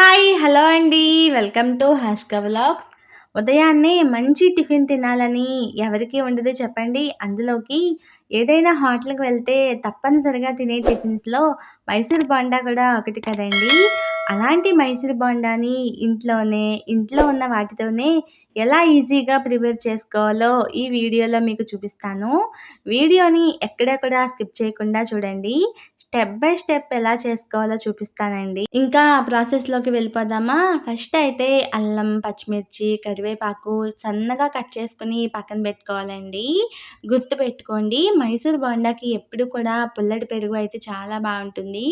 Hi hello అండి. Welcome to Hashka vlogs. ఉదయాన్నే మంచి టిఫిన్ తినాలని ఎవరికి ఉండదు చెప్పండి. అందులోకి ఏదైనా హోటల్కి వెళ్తే తప్పనిసరిగా తినే టిఫిన్స్లో మైసూర్ బోండా కూడా ఒకటి కదండి. అలాంటి మైసూర్ బోండాని ఇంట్లోనే ఇంట్లో ఉన్న వాటితోనే ఎలా ఈజీగా ప్రిపేర్ చేసుకోవాలో ఈ వీడియోలో మీకు చూపిస్తాను. వీడియోని ఎక్కడెక్కడ స్కిప్ చేయకుండా చూడండి. స్టెప్ బై స్టెప్ ఎలా చేసుకోవాలో చూపిస్తానండి. ఇంకా ప్రాసెస్లోకి వెళ్ళిపోదామా? ఫస్ట్ అయితే అల్లం పచ్చిమిర్చి కరివేపాకు సన్నగా కట్ చేసుకుని పక్కన పెట్టుకోవాలండి. గుర్తు పెట్టుకోండి మైసూర్ బోండాకి ఎప్పుడు కూడా పుల్లటి పెరుగు అయితే చాలా బాగుంటుంది.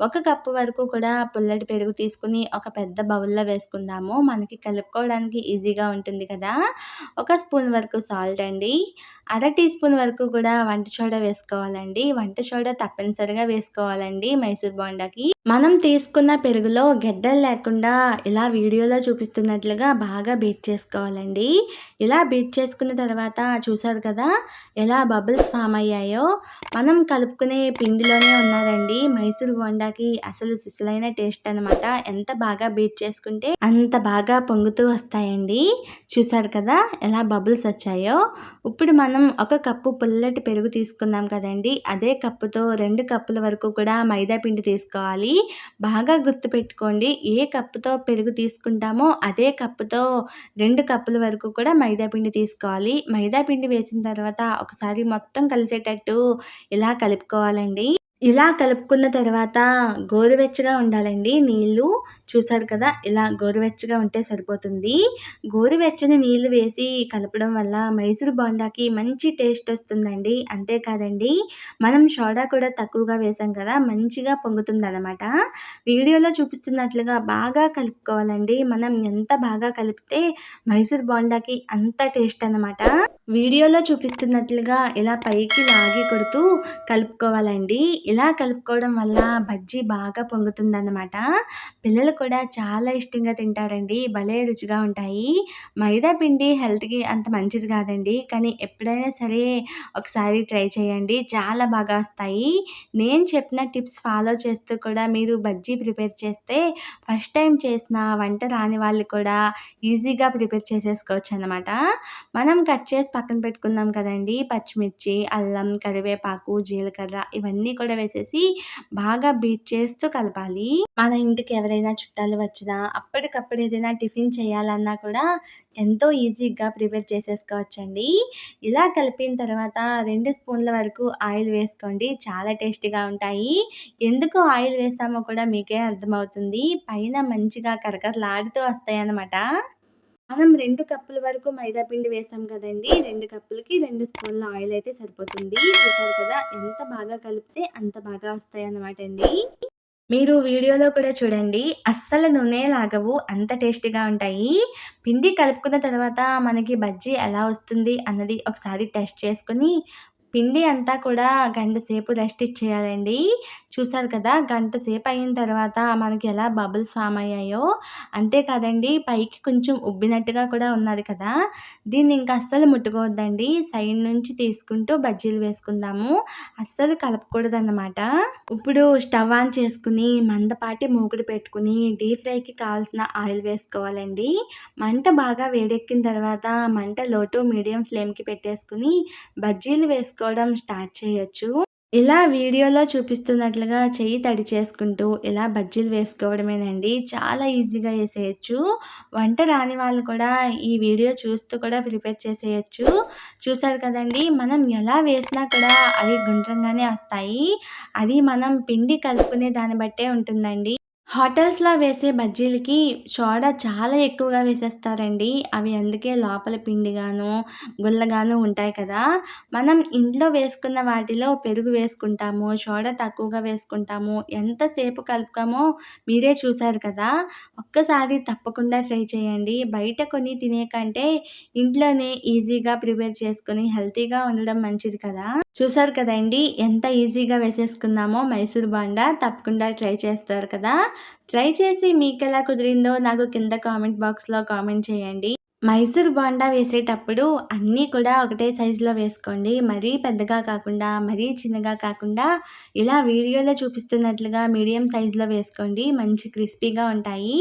ఒక కప్పు వరకు కూడా పుల్లటి పెరుగు పెరుగు తీసుకుని ఒక పెద్ద బౌల్లో వేసుకుందాము. మనకి కలుపుకోవడానికి ఈజీగా ఉంటుంది కదా. ఒక స్పూన్ వరకు సాల్ట్ అండి. అర టీ స్పూన్ వరకు కూడా వంట సోడా వేసుకోవాలండి. వంట సోడా తప్పనిసరిగా వేసుకోవాలండి మైసూర్ బోండాకి. మనం తీసుకున్న పెరుగులో గెడ్డలు లేకుండా ఇలా వీడియోలో చూపిస్తున్నట్లుగా బాగా బీట్ చేసుకోవాలండి. ఇలా బీట్ చేసుకున్న తర్వాత చూసారు కదా ఎలా బబుల్స్ ఫామ్ అయ్యాయో. మనం కలుపుకునే పిండిలోనే ఉన్నారండి మైసూర్ బోండాకి అసలు సిసలైన టేస్ట్ అనమాట ఎంత బాగా బీట్ చేసుకుంటే అంత బాగా పొంగుతూ వస్తాయండి. చూసారు కదా ఎలా బబుల్స్ వచ్చాయో. ఇప్పుడు మనం ఒక కప్పు పుల్లటి పెరుగు తీసుకున్నాం కదండి. అదే కప్పుతో రెండు కప్పుల వరకు కూడా మైదా పిండి తీసుకోవాలి. బాగా గుర్తుపెట్టుకోండి ఏ కప్పుతో పెరుగు తీసుకుంటామో అదే కప్పుతో రెండు కప్పుల వరకు కూడా మైదా పిండి తీసుకోవాలి. మైదా పిండి వేసిన తర్వాత ఒకసారి మొత్తం కలిసేటట్టు ఇలా కలుపుకోవాలండి. ఇలా కలుపుకున్న తర్వాత గోరువెచ్చగా ఉండాలండి. నీళ్ళు చూసారు కదా ఇలా గోరువెచ్చగా ఉంటే సరిపోతుంది. గోరువెచ్చని నీళ్ళు వేసి కలపడం వల్ల మైసూర్ బోండాకి మంచి టేస్ట్ వస్తుందండి. అంతేకాదండి మనం సోడా కూడా తక్కువగా వేసాం కదా మంచిగా పొంగుతుంది అనమాట వీడియోలో చూపిస్తున్నట్లుగా బాగా కలుపుకోవాలండి. మనం ఎంత బాగా కలిపితే మైసూర్ బోండాకి అంత టేస్ట్ అనమాట వీడియోలో చూపిస్తున్నట్లుగా ఇలా పైకి లాగి కొడుతూ కలుపుకోవాలండి. ఇలా కలుపుకోవడం వల్ల బజ్జీ బాగా పొంగుతుందన్నమాట. పిల్లలు కూడా చాలా ఇష్టంగా తింటారండి. భలే రుచిగా ఉంటాయి. మైదా పిండి హెల్త్కి అంత మంచిది కాదండి. కానీ ఎప్పుడైనా సరే ఒకసారి ట్రై చేయండి. చాలా బాగా వస్తాయి. నేను చెప్పిన టిప్స్ ఫాలో చేస్తూ కూడా మీరు బజ్జీ ప్రిపేర్ చేస్తే ఫస్ట్ టైం చేసిన వంట రాని వాళ్ళు కూడా ఈజీగా ప్రిపేర్ చేసేసుకోవచ్చు అనమాట మనం కట్ చేసి పక్కన పెట్టుకున్నాం కదండి. పచ్చిమిర్చి అల్లం కరివేపాకు జీలకర్ర ఇవన్నీ కూడా వేసేసి బాగా బీట్ చేస్తూ కలపాలి. మన ఇంటికి ఎవరైనా చుట్టాలు వచ్చినా అప్పటికప్పుడు ఏదైనా టిఫిన్ చేయాలన్నా కూడా ఎంతో ఈజీగా ప్రిపేర్ చేసేసుకోవచ్చండి. ఇలా కలిపిన తర్వాత రెండు స్పూన్ల వరకు ఆయిల్ వేసుకోండి. చాలా టేస్టీగా ఉంటాయి. ఎందుకు ఆయిల్ వేసామో కూడా మీకే అర్థమవుతుంది. పైన మంచిగా కరకరలాడుతూ వస్తాయి అన్నమాట మనం రెండు కప్పుల వరకు మైదా పిండి వేసాం కదండి. రెండు కప్పులకి రెండు స్పూన్ల ఆయిల్ అయితే సరిపోతుంది. చూసారు కదా ఎంత బాగా కలిపితే అంత బాగా వస్తాయి అన్నమాట అండి. మీరు వీడియోలో కూడా చూడండి అస్సలు నూనె లాగవు అంత టేస్టీగా ఉంటాయి. పిండి కలుపుకున్న తర్వాత మనకి బజ్జీ ఎలా వస్తుంది అన్నది ఒకసారి టెస్ట్ చేసుకుని పిండి అంతా కూడా గంట సేపు రెస్ట్ ఇచ్చేయాలండి. చూసారు కదా గంట సేపు అయిన తర్వాత మనకి ఎలా బబుల్స్ ఫామ్ అయ్యాయో. అంతేకాదండి పైకి కొంచెం ఉబ్బినట్టుగా కూడా ఉన్నది కదా. దీన్ని ఇంకా అస్సలు ముట్టుకోవద్దండి. సైడ్ నుంచి తీసుకుంటూ బజ్జీలు వేసుకుందాము. అస్సలు కలపకూడదన్నమాట. ఇప్పుడు స్టవ్ ఆన్ చేసుకుని మందపాటి మూకుడు పెట్టుకుని డీప్ ఫ్రైకి కావాల్సిన ఆయిల్ వేసుకోవాలండి. మంట బాగా వేడెక్కిన తర్వాత మంట లోటు మీడియం ఫ్లేమ్కి పెట్టేసుకుని బజ్జీలు వేసుకు చేసుకోవడం స్టార్ట్ చేయొచ్చు. ఇలా వీడియోలో చూపిస్తున్నట్లుగా చెయ్యి తడి చేసుకుంటూ ఇలా బజ్జీలు వేసుకోవడమేనండి. చాలా ఈజీగా వేసేయచ్చు వంట రాని వాళ్ళు కూడా ఈ వీడియో చూస్తూ కూడా ప్రిపేర్ చేసేయచ్చు. చూసారు కదండి మనం ఎలా వేసినా కూడా అవి గుండ్రంగానే వస్తాయి. అది మనం పిండి కలుపుకునే దాన్ని బట్టే ఉంటుందండి. హోటల్స్‌లో వేసే బజ్జీలకి సోడా చాలా ఎక్కువగా వేసేస్తారండి. అవి అందుకే లోపల పిండిగాను, గుల్లగాను ఉంటాయి కదా! మనం ఇంట్లో వేసుకున్న వాటిలో పెరుగు వేసుకుంటాము. సోడా తక్కువగా వేసుకుంటాము. ఎంతసేపు కలుపుతామో మీరే చూశారు కదా! ఒక్కసారి తప్పకుండా ట్రై చేయండి. బయట కొని తినే కంటే ఇంట్లోనే ఈజీగా ప్రిపేర్ చేసుకుని హెల్తీగా ఉండడం మంచిది కదా! చూసారు కదండీ! ఎంత ఈజీగా వేసేసుకున్నామో మైసూర్ బాండా తప్పకుండా ట్రై చేస్తారు కదా! ట్రై చేసి మీకు ఎలా కుదిరిందో నాకు కింద కామెంట్ బాక్స్లో కామెంట్ చేయండి. మైసూర్ బోండా వేసేటప్పుడు అన్నీ కూడా ఒకటే సైజులో వేసుకోండి. మరీ పెద్దగా కాకుండా మరీ చిన్నగా కాకుండా ఇలా వీడియోలో చూపిస్తున్నట్లుగా మీడియం సైజులో వేసుకోండి. మంచి క్రిస్పీగా ఉంటాయి.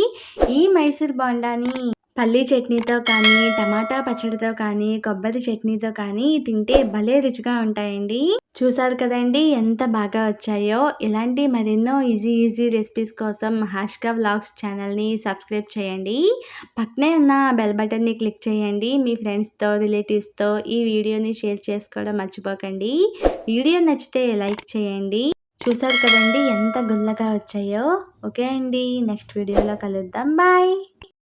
ఈ మైసూర్ బోండాని పల్లీ చట్నీతో కానీ టమాటా పచ్చడితో కానీ కొబ్బరి చట్నీతో కానీ తింటే భలే రుచిగా ఉంటాయండి. చూసారు కదండి ఎంత బాగా వచ్చాయో. ఇలాంటి మరెన్నో ఈజీ ఈజీ రెసిపీస్ కోసం హాష్కా వ్లాగ్స్ ఛానల్ని సబ్స్క్రైబ్ చేయండి. పక్కనే ఉన్న బెల్ బటన్ని క్లిక్ చేయండి. మీ ఫ్రెండ్స్తో రిలేటివ్స్తో ఈ వీడియోని షేర్ చేసుకోవడం మర్చిపోకండి. వీడియో నచ్చితే లైక్ చేయండి. చూసారు కదండి ఎంత గుల్లగా వచ్చాయో. ఓకే అండి నెక్స్ట్ వీడియోలో కలుద్దాం. బాయ్!